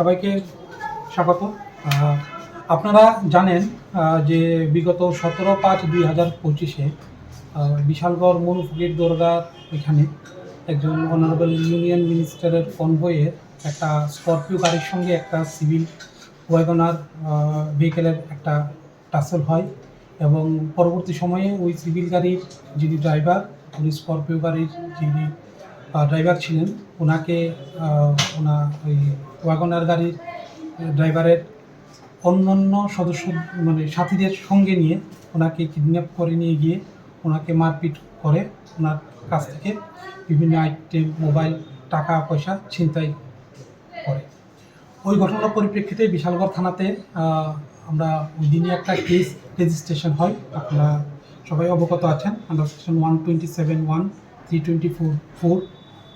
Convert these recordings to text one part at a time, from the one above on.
সবাইকে স্বাগত। আপনারা জানেন যে বিগত সতেরো পাঁচ দুই হাজার পঁচিশে বিশালগড় মনুফুকির দরগার এখানে একজন অনারেবল ইউনিয়ন মিনিস্টারের কনভয়ে একটা স্করপিও গাড়ির সঙ্গে একটা সিভিল ওয়াগনার ভেহিকেলের একটা টাসেল হয় এবং পরবর্তী সময়ে ওই সিভিল গাড়ির যিনি ড্রাইভার উনি স্করপিও গাড়ির যিনি ড্রাইভার ছিলেন। ওনাকে ওনা ওই ওয়াগনার গাড়ির ড্রাইভারের অন্যান্য সদস্য মানে সাথীদের সঙ্গে নিয়ে ওনাকে কিডন্যাপ করে নিয়ে গিয়ে ওনাকে মারপিট করে ওনার কাছ থেকে বিভিন্ন আইটেম মোবাইল টাকা, পয়সা ছিনতাই করে। ওই ঘটনার পরিপ্রেক্ষিতে বিশালগড় থানাতে আমরা ওই দিনই একটা কেস রেজিস্ট্রেশন হয়। আপনারা সবাই অবগত আছেন। Under section one twenty seven one three twenty four four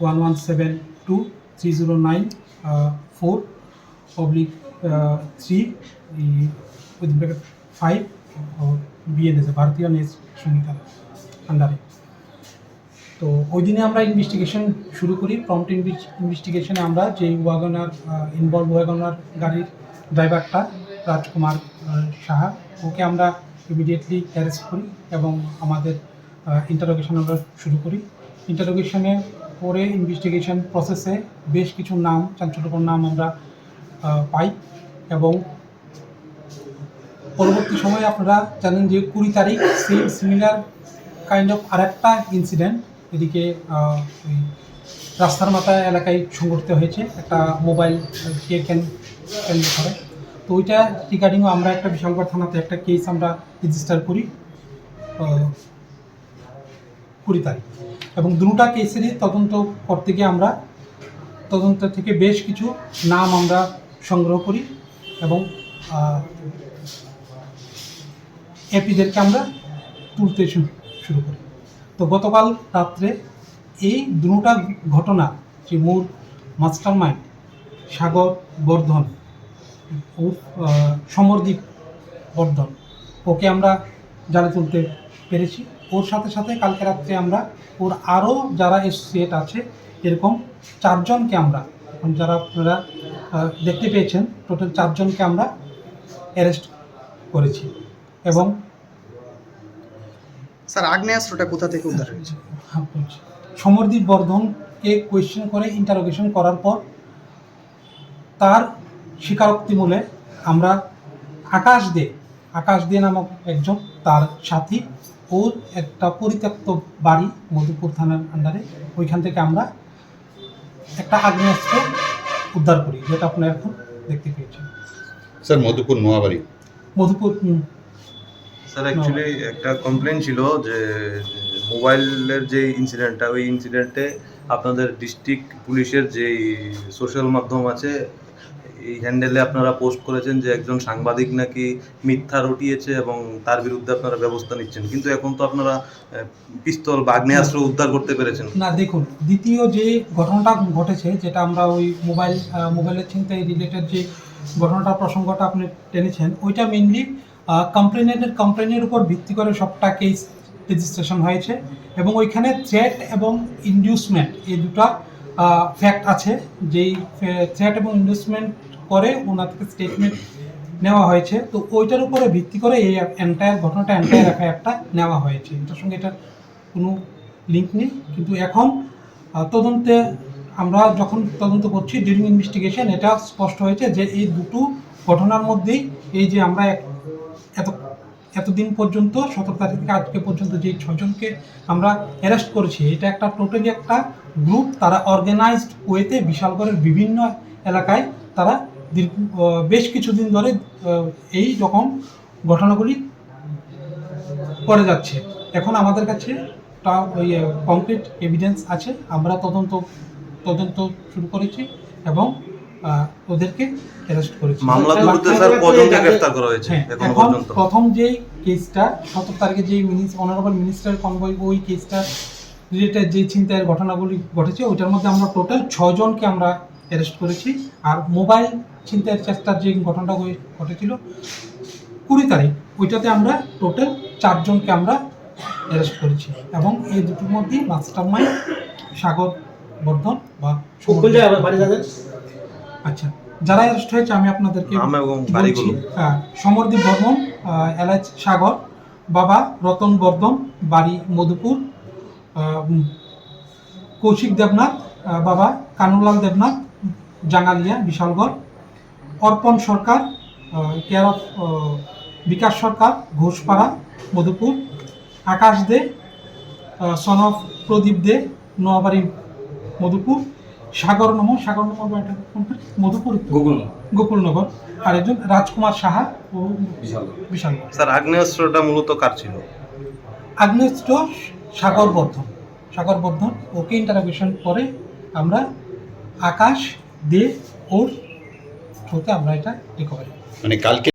one one seven two three zero nine four oblique three with bracket five BNS Bharatiya Nyaya Sanhita আন্ডারে। তো ওই দিনে আমরা ইনভেস্টিগেশন শুরু করি প্রম্পট ইনভেস্টিগেশনে আমরা যে ওয়াগনার ইনভলভ ওয়াগনার গাড়ির ড্রাইভারটা রাজকুমার সাহা, ওকে আমরা ইমিডিয়েটলি অ্যারেস্ট করি এবং আমাদের ইন্টারোগেশন আমরা শুরু করি। ইন্টারোগেশনে পরে ইনভেস্টিগেশন প্রসেসে বেশ কিছু নাম, চাঞ্চল্যকর নাম আমরা পাই এবং পরবর্তী সময়ে আপনারা জানেন যে কুড়ি তারিখ সেম সিমিলার কাইন্ড অফ আরেকটা ইনসিডেন্ট এদিকে রাস্তার মাথা এলাকায় সংঘটিত হয়েছে, একটা মোবাইল কে কেন কেন্দ্র করে তো ওইটা রিগার্ডিংও আমরা একটা বিশালগড় থানাতে একটা কেস আমরা রেজিস্টার করি কুড়ি তারিখ। এবং দুটা কেসেরই তদন্ত করতে গিয়ে আমরা তদন্ত থেকে বেশ কিছু নাম আমরা সংগ্রহ করি এবং এপিদেরকে আমরা তুলতে শুরু করি। তো গতকাল রাত্রে এই দুটা ঘটনা যে মূল মাস্টার মাইন্ড সাগর বর্ধন ও আহ, সমরদীপ বর্ধন ওকে আমরা জালে তুলতে পেরেছি। ওর সাথে সাথে কালকে রাত্রে আমরা ওর আরও যারা এসোসিয়েট আছে এরকম চারজনকে আমরা এখন যারা আপনারা দেখতে পেয়েছেন টোটাল চারজনকে আমরা অ্যারেস্ট করেছি। এবং স্যার আগ্নেয়াস্ত্রটা কোথা থেকে উদ্ধার হয়েছে? হ্যাঁ, সমরদীপ বর্ধনকে কোয়েশ্চেন করে ইন্টারোগেশন করার পর তার স্বীকারোক্তি মূলে আমরা আকাশ দে আকাশ দে নামক একজন তার সাথী ওর একটা পরিত্যক্ত বাড়ি মধুপুর থানার আন্ডারে ওইখান থেকে আমরা একটা আগ্নেয়াস্ত্র উদ্ধার করি যেটা আপনারা এখন দেখতে পেয়েছেন। Sir Madhupur Noabari. Madhupur sir actually একটা কমপ্লেন ছিল যে মোবাইলের যে ইনসিডেন্টটা ওই ইনসিডেন্টে আপনাদের ডিস্ট্রিক্ট পুলিশের যেই সোশ্যাল মাধ্যম আছে এই হ্যান্ডেলে আপনারা পোস্ট করেছেন যে একজন সাংবাদিক নাকি মিথ্যা রটিয়েছে এবং তার বিরুদ্ধে আপনারা ব্যবস্থা নিচ্ছেন। কিন্তু এখন তো আপনারা পিস্তল বা আগ্নেয়াস্ত্র উদ্ধার করতে পেরেছেন। না, দেখুন, দ্বিতীয় যে ঘটনাটা ঘটেছে, যেটা আমরা ওই মোবাইল মোবাইলের চিন্তায় রিলেটেড যে ঘটনাটা, প্রসঙ্গটা আপনি টেনেছেন, ওইটা মেনলি কমপ্লেনের কমপ্লেনের উপর ভিত্তি করে সবটা কেস রেজিস্ট্রেশন হয়েছে এবং ওইখানে থ্রেট এবং ইন্ডিউসমেন্ট এই দুটা ফ্যাক্ট আছে। যেই থ্রেট এবং ইন্ডিউসমেন্ট করে ওনার থেকে স্টেটমেন্ট নেওয়া হয়েছে। তো ওইটার উপরে ভিত্তি করে এই এন্টায়ার ঘটনাটা এন্টায়ার এফআইআরটা নেওয়া হয়েছে। এটার সঙ্গে এটার কোনো লিঙ্ক নেই। কিন্তু এখন তদন্তে আমরা যখন তদন্ত করছি ডিউরিং ইনভেস্টিগেশন এটা স্পষ্ট হয়েছে যে এই দুটো ঘটনার মধ্যেই এই যে আমরা এক- এত, এতদিন পর্যন্ত, সতেরো তারিখ থেকে আজকে পর্যন্ত যে ছজনকে আমরা অ্যারেস্ট করেছি, এটা একটা টোটালি একটা গ্রুপ তারা অর্গানাইজড ওয়েতে বিশালগড়ের বিভিন্ন এলাকায় তারা দীর্ঘ বেশ কিছুদিন ধরে এই রকম ঘটনাগুলি করে যাচ্ছে। এখন আমাদের কাছে তা ওই কংক্রিট এভিডেন্স আছে। আমরা তদন্ত তদন্ত শুরু করেছি এবং ওদেরকে অ্যারেস্ট করেছি। মামলার বিরুদ্ধে স্যার কজনকে গ্রেফতার করা হয়েছে হ্যাঁ এখন পর্যন্ত। প্রথম যে কেসটা সতেরো তারিখে যে অনারেবল মিনিস্টার কনভয় ওই কেসটা রিলেটেড যে চিন্তায়ের ঘটনাগুলি ঘটেছে ওইটার মধ্যে আমরা টোটাল ছজনকে আমরা অ্যারেস্ট করেছি। আর মোবাইল চিন্তায়ের চেষ্টার যে ঘটনাটা ঘটেছিল কুড়ি তারিখ ওইটাতে আমরা টোটাল চারজনকে আমরা অ্যারেস্ট করেছি এবং এই দুটোর মধ্যেই মাস্টার মাইন্ড সাগর বর্ধন বা আচ্ছা যারা অ্যারেস্ট হয়েছে আমি আপনাদেরকে নাম এবং বলছি বাড়িগুলো। হ্যাঁ, সমরদীপ বর্মন এলএচ সাগর বাবা রতন বর্ধন বাড়ি মধুপুর কৌশিক দেবনাথ বাবা কানুলাল Debnath Jangalia Bishalgarh Arpan Sarkar care of Bikash Sarkar Ghoshpara Madhupur Akash De son of Pradip De Noabari Madhupur Sagar Nam Sagar Nam Madhupur তো? গোকুলনগর। আর একজন রাজকুমার সাহা ও বিশালগড় স্যার আগ্নেয়াস্ত্রটা মূলত কার ছিল? আগ্নেয়াস্ত্র সাগর বর্ধন। সাগর বর্ধন ওকে ইন্টারোগেশন করে আমরা আকাশ দে ওর থ্রুতে আমরা এটা রিকভারি মানে কালকে